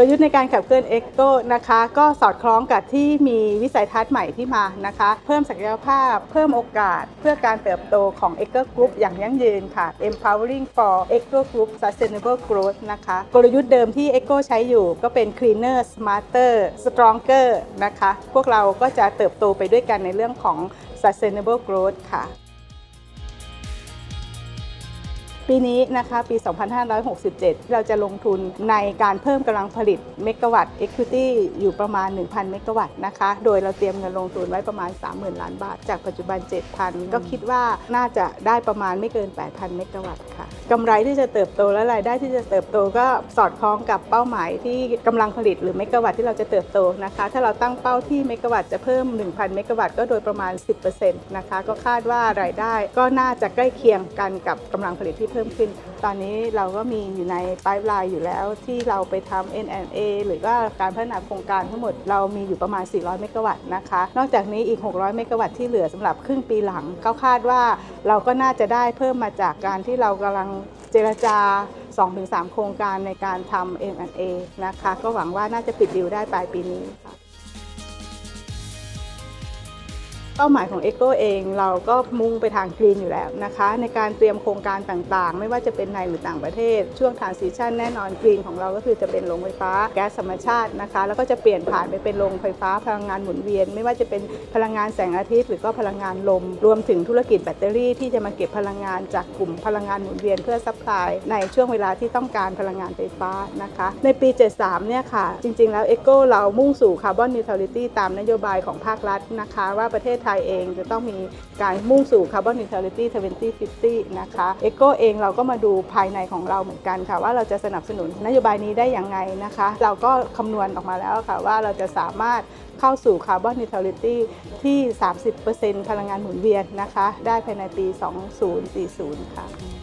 ลยุทธ์ในการขับเคลื่อน e อ o นะคะ ก็สอดคล้องกับที่มีวิสัยทัศน์ใหม่ที่มานะคะ เพิ่มศักยภาพ เพิ่มโอกาส เพื่อการเติบโตของ e อ o Group อย่างยั่งยืนค่ะ empowering for e อ o Group sustainable growth นะคะ กลยุทธ์เดิมที่ e อ o ใช้อยู่ก็เป็น cleaner smarter stronger นะคะ พวกเราก็จะเติบโตไปด้วยกันในเรื่องของ sustainable growth ค่ะ ปีนี้นะคะปี 2567 เราจะลงทุนในการเพิ่มกำลังผลิตเมกะวัตต์ Equity อยู่ประมาณ 1,000 เมกะวัตต์นะคะ โดยเราเตรียมเงินลงทุนไว้ประมาณ 30,000 ล้านบาท จากปัจจุบัน 7,000 ก็คิดว่าน่าจะได้ประมาณไม่เกิน 8,000 เมกะวัตต์ค่ะกำไรที่จะเติบโตและรายได้ที่จะเติบโตก็สอดคล้องกับเป้าหมายที่กำลังผลิตหรือเมกะวัตต์ที่เราจะเติบโตนะคะ ถ้าเราตั้งเป้าที่เมกะวัตต์จะเพิ่ม 1,000 เมกะวัตต์ก็โดยประมาณ 10%นะคะ ก็คาดว่ารายได้ก็น่าจะใกล้เคียงกันกับกำลังผลิตที่เพิ่มขึ้น ตอนนี้เราก็มีอยู่ในไ i ป์ไลน์อยู่แล้วที่เราไปทำ N&A หรือว่าการพัฒนาโครงการทั้งหมดเรามีอยู่ประมาณ 400 เมกะวัตต์นะคะ นอกจากนี้อีก 600 เมกะวัตต์ที่เหลือสำหรับครึ่งปีหลังก็คาดว่าเราก็น่าจะได้เพิ่มมาจากการที่เรากำลังเจรจา 2-3 โครงการในการทำ M&A นะคะ ก็หวังว่าน่าจะปิดดีลได้ปลายปีนี้ค่ะ เป้าหมายของ e อ o เองเราก็มุ่งไปทางกรีนอยู่แล้วนะคะ ในการเตรียมโครงการต่างๆ ไม่ว่าจะเป็นในหรือต่างประเทศ ช่วงท r านซิชันแน่นอนกรีนของเราก็คือจะเป็นโรงไฟฟ้าแก๊สธรรมชาตินะคะ แล้วก็จะเปลี่ยนผ่านไปเป็นโรงไฟฟ้าพลังงานหมุนเวียน ไม่ว่าจะเป็นพลังงานแสงอาทิตย์ หรือก็พลังงานลม รวมถึงธุรกิจแบตเตอรี่ที่จะมาเก็บพลังงานจากกลุ่มพลังงานหมุนเวียนเพื่อซัพพลายในช่วงเวลาที่ต้องการพลังงานไฟฟ้านะคะ ในปี 73 เนี่ยค่ะ จริง ๆ แล้ว e อ o เรามุ่งสู่คาร์บอนนิวทรัลิตี้ตามนโยบายของภาครัฐนะคะ ว่าประเทศไทยเองจะต้องมีการมุ่งสู่คาร์บอนนิวทรัลิตี้2050 นะคะ e อ o เองเราก็มาดูภายในของเราเหมือนกันค่ะ ว่าเราจะสนับสนุนนโยบายนี้ได้อย่างไงนะคะ เราก็คำนวณออกมาแล้วค่ะว่าเราจะสามารถเข้าสู่คาร์บอนนิวทรัลิตี้ที่ 30%พลังงานหมุนเวียนนะคะ ได้ภายในปี 2040 ค่ะ